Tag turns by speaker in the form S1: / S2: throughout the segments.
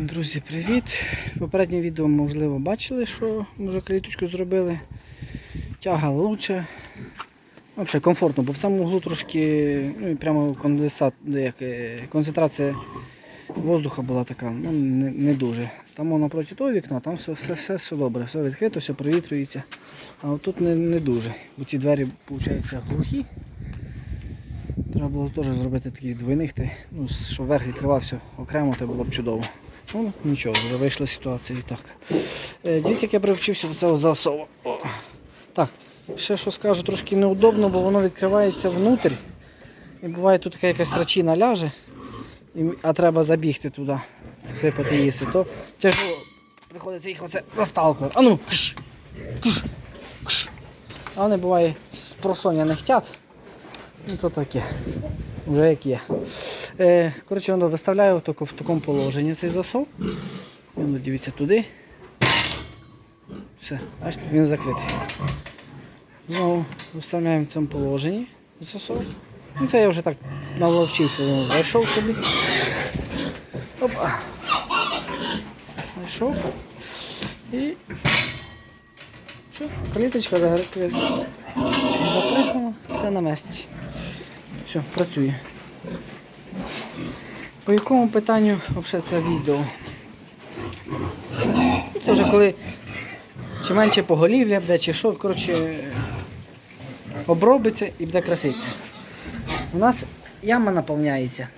S1: Друзі, привіт! Попереднє відео, можливо, бачили, що вже кліточку зробили. Тяга лучше. Взагалі комфортно, бо в цьому углу трошки ну, прямо конденсат, як, е, концентрація воздуха була така, ну, не, не дуже. Там воно того вікна, там все, все, все, все добре, все відкрито, все провітрюється. А тут не, не дуже. Бо ці двері, виходить, глухі. Треба було теж зробити таких двойних, ну, щоб верх відкривався окремо, то було б чудово. Ну, нічого, вже вийшла ситуація і так. Е, дивіться, як я привчився до цього засову. О. Так, ще що скажу, трошки неудобно, бо воно відкривається внутрі. І буває тут така якась трачина ляже, а треба забігти туди, всипати їсти, то тяжко приходиться їх оце розталкувати. А ну, кш, кш, кш. А вони буває з просоння не хтять. Ну то таке. Вже як є. Е, коротше, виставляю тільки в такому положенні цей засов. Воно дивіться туди. Все, бачите, він закритий. Знову виставляємо в цьому положенні засов. Ну, це я вже так наловчився, зайшов собі. Опа. Зайшов. І все, кліточка загр- запригнула, все на місці. Все, працює. По якому питанню взагалі це відео? Це вже коли чи менше поголів'я буде, чи що, коротше, обробиться і буде краситься. У нас яма наповняється.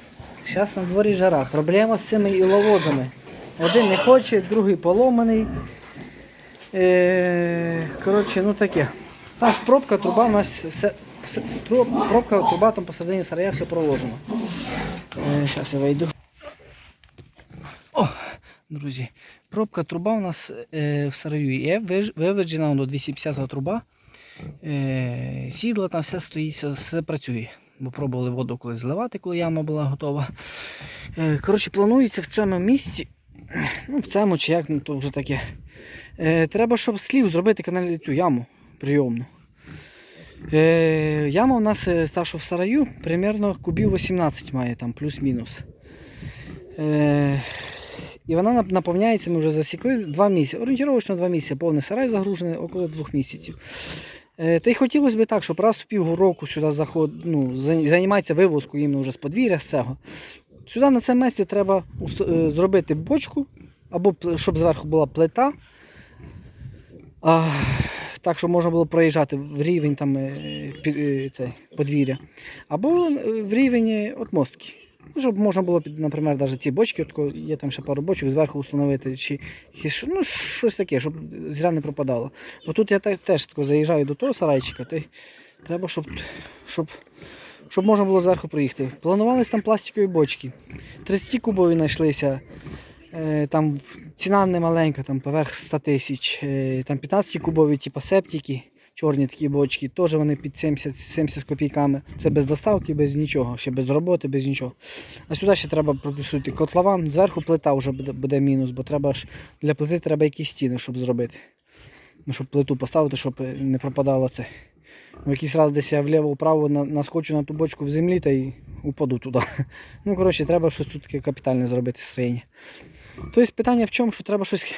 S1: Зараз на дворі жара. Проблема з цими іловозами. Один не хоче, другий поломаний. Е, коротше, ну таке. Там ж пробка, труба у нас все, пробка, труба там посередині сарая все проложено. Зараз я вийду. О, друзі, пробка труба у нас е, в сараю є, виведжена до 250 труба. Е, сідла там все стоїть, все, все працює. Бо пробували воду колись зливати, коли яма була готова. Е, коротше, планується в цьому місці, ну, в цьому чи як, ну то вже таке. Е, треба, щоб слів зробити каналі цю яму прийомну. Е, яма у нас е, та, що в сараю, примерно кубів 18 має там, плюс-мінус. Е, і вона наповняється, ми вже засікли 2 місяці. Орієнтировочно 2 місяці, повний сарай загружений около 2 місяців. Е, та й хотілося б так, щоб раз в півроку сюди заход, ну, за- займається вивозкою іменно вже з подвір'я з цього. Сюди на це місце треба е, зробити бочку, або щоб зверху була плита. А, так, щоб можна було проїжджати в рівень там, е, е, цей, подвір'я. Або е, в рівень от мостки. Щоб можна було, наприклад, навіть ці бочки, от, є там ще пару бочок, зверху встановити, чи ну, щось таке, щоб зря не пропадало. Бо тут я теж тако заїжджаю до того сарайчика, то треба, щоб, щоб, щоб можна було зверху проїхати. Планувались там пластикові бочки. 30 кубові знайшлися. Е, Там ціна не маленька, там поверх 100 тисяч. Е, Там 15 кубові, типу септики, чорні такі бочки, теж вони під 70, 70 з копійками. Це без доставки, без нічого, ще без роботи, без нічого. А сюди ще треба пропустити котлован. Зверху плита вже буде, буде мінус, бо треба ж для плити треба якісь стіни, щоб зробити. Ну, щоб плиту поставити, щоб не пропадало це. В якийсь раз десь я вліво-вправо наскочу на ту бочку в землі та й упаду туди. Ну, коротше, треба щось тут капітальне зробити строєння. Тобто питання в чому, що треба щось,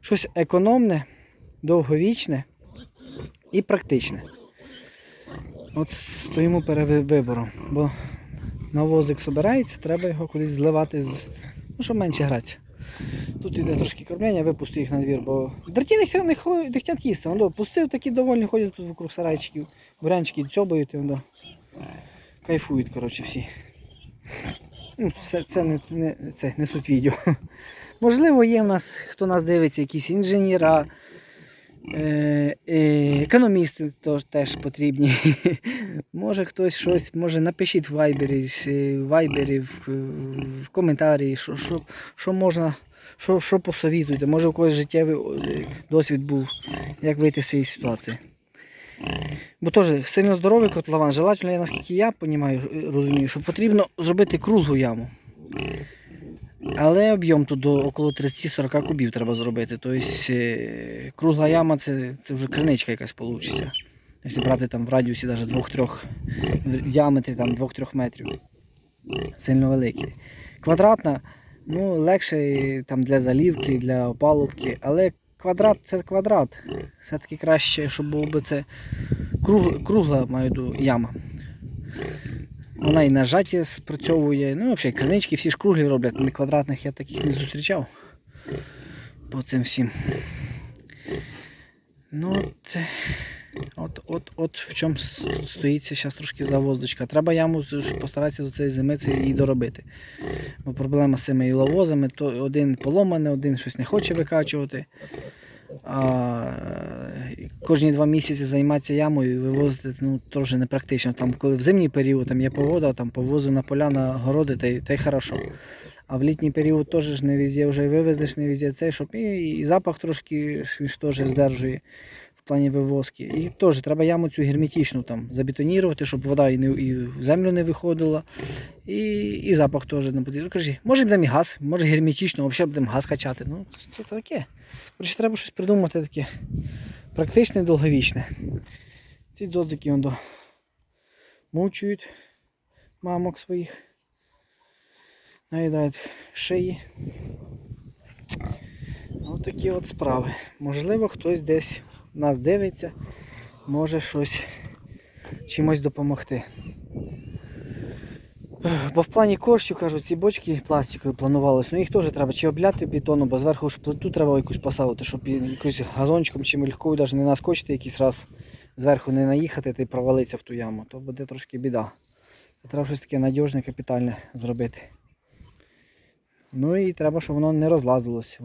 S1: щось економне, довговічне і практичне. От стоїмо перед вибором, бо навозик збирається, треба його кудись зливати, з, ну, щоб менше гратися. Тут йде трошки кормляння, випусти їх на двір, бо драті не, не, хо- хочуть їсти. Воно, пустив, такі довольні ходять тут вокруг сарайчиків, бурянчики дзьобають і воно, кайфують коротше, всі. Ну, це, це, не, не, це не суть відео. Можливо, є в нас, хто нас дивиться, якісь інженера, е, е, економісти теж, теж потрібні. може хтось щось, може напишіть в вайбері, е, в, вайбері, в, в коментарі, що, що, що можна, що, що посовітуєте. Може у когось життєвий е, досвід був, як вийти з цієї ситуації. Бо теж сильно здоровий котлован, желательно, я, наскільки я понімаю, е, розумію, що потрібно зробити круглу яму. Але об'єм тут до около 30-40 кубів треба зробити. Тобто е, кругла яма це, це вже криничка якась вийде. Якщо брати там в радіусі навіть 2-3 діаметрі там 2-3 метрів. Сильно великий. Квадратна Ну, легше там для залівки, для опалубки, але квадрат це квадрат. Все-таки краще, щоб було би це круг, кругла маю яма. Вона і нажаття спрацьовує. Ну, взагалі, кринички всі ж круглі роблять, не квадратних я таких не зустрічав. По цим всім. Ну, от, от, от, от в чому стоїться зараз трошки завоздочка. Треба яму постаратися до цієї зими це її доробити. Бо проблема з цими іловозами, то один поломаний, один щось не хоче викачувати. А кожні два місяці займатися ямою і вивозити ну, теж непрактично. Там, коли в зимній період там є погода, там повозу на поля, на городи, та й, та й хорошо. А в літній період теж не везде вже вивезеш, не везде цей, щоб і, і запах трошки ж теж здержує плані вивозки. І теж треба яму цю герметичну там забетонірувати, щоб вода і, не, і в землю не виходила. І, і запах теж не потрібно. Кажи, може будемо і газ, може герметично, взагалі будемо газ качати. Ну, це, це таке. Коротше, треба щось придумати таке практичне, і довговічне. Ці дзодзики до мучують мамок своїх. Наїдають шиї. Ось такі от справи. Можливо, хтось десь нас дивиться, може щось чимось допомогти. Бо в плані коштів, кажуть, ці бочки пластикові планувалось, ну їх теж треба чи обляти бетону, бо зверху ж плиту треба якусь поставити, щоб якусь газончиком чи мількою навіть не наскочити якийсь раз зверху не наїхати та й провалитися в ту яму, то буде трошки біда. Треба щось таке надіжне, капітальне зробити. Ну і треба, щоб воно не розлазилось,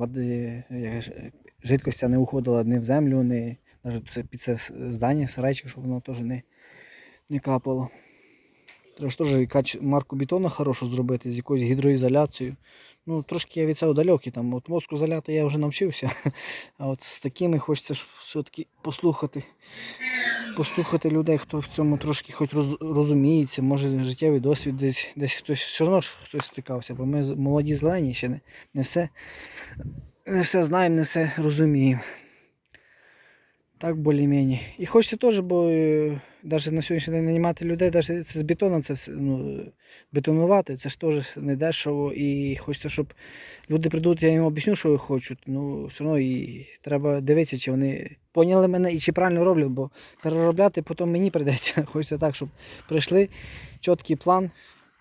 S1: жидкостя не уходила ні в землю, ні навіть під це здання, сарайчик, щоб воно теж не, не капало. Треба ж теж марку бетону хорошу зробити з якоюсь гідроізоляцією. Ну, трошки я від цього далекий, там, от мозку заляти я вже навчився. А от з такими хочеться ж все-таки послухати. Послухати людей, хто в цьому трошки хоч роз, розуміється, може життєвий досвід десь, десь хтось все одно ж хтось стикався, бо ми молоді зелені ще не, не все не все знаємо, не все розуміємо. Так більш-менш. І хочеться теж, бо навіть на сьогоднішній день нанімати людей, навіть з бетоном це все, ну, бетонувати, це ж теж не дешево. І хочеться, щоб люди прийдуть, я їм об'ясню, що я хочу. Ну, все одно і треба дивитися, чи вони поняли мене і чи правильно роблять, бо переробляти потім мені прийдеться. Хочеться так, щоб прийшли чіткий план,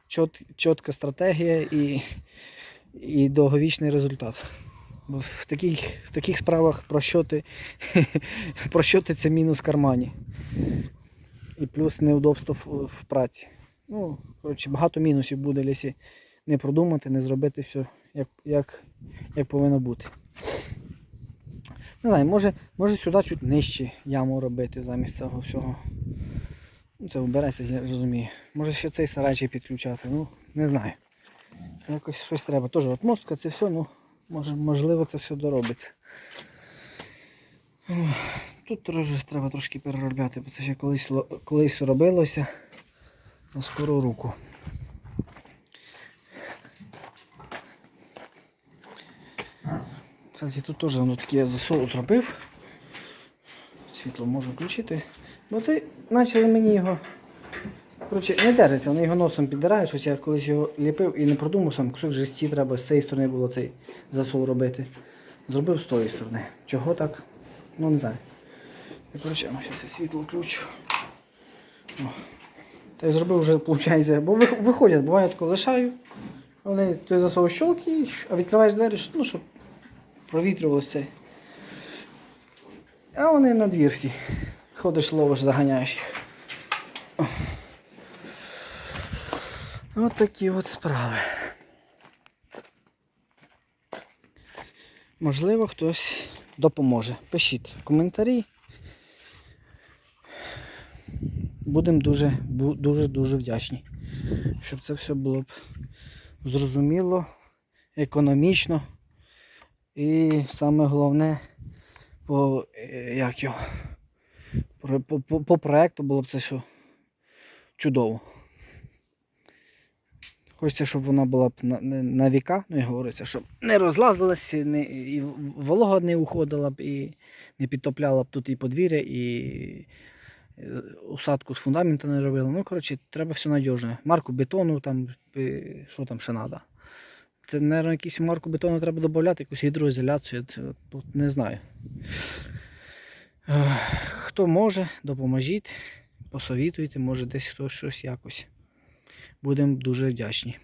S1: чіт, чітка стратегія і, і довговічний результат. В таких, в таких справах прощоти, прощоти це мінус в кармані. І плюс неудобство в, в праці. Ну, коротше, багато мінусів буде, якщо не продумати, не зробити все як, як, як повинно бути. Не знаю, може, може сюди чуть нижче яму робити замість цього всього. Ну, це вбереться, я розумію. Може ще цей сарайчик підключати, ну, не знаю. Якось щось треба. Теж от мостка це все, ну, може, можливо, це все доробиться. Тут теж треба трошки переробляти, бо це ще колись, колись робилося на скору руку. Кстати, тут теж воно таке засол зробив. Світло можу включити. Бо це почали мені його. Коротше, не держиться, вони його носом піддирають, щось я колись його ліпив і не продумав сам кусок жесті треба з цієї сторони було цей засол робити. Зробив з тої сторони. Чого так? Ну не знаю. Коротше, ну, зараз я світло включу. О. Та й зробив вже, виходить, бо виходять, буває тако лишаю. Вони той засов щолки, а відкриваєш двері, ну, щоб провітрювалося це. А вони на двір всі. Ходиш, ловиш, заганяєш їх. От такі от справи. Можливо, хтось допоможе. Пишіть коментарі. Будемо дуже-дуже дуже вдячні, щоб це все було б зрозуміло, економічно і саме головне по, як його, по, по, по проекту було б це все чудово. Хочеться, щоб вона була б на, на, віка, ну і говориться, щоб не розлазилася, не, і волога не уходила б, і не підтопляла б тут і подвір'я, і е, усадку з фундамента не робила. Ну, коротше, треба все надіжне. Марку бетону, там, е, що там ще треба. Наверно, якусь марку бетону треба додати, якусь гідроізоляцію. Тут не знаю. Хто може, допоможіть, посовітуйте, може десь хтось щось якось. Будемо дуже вдячні.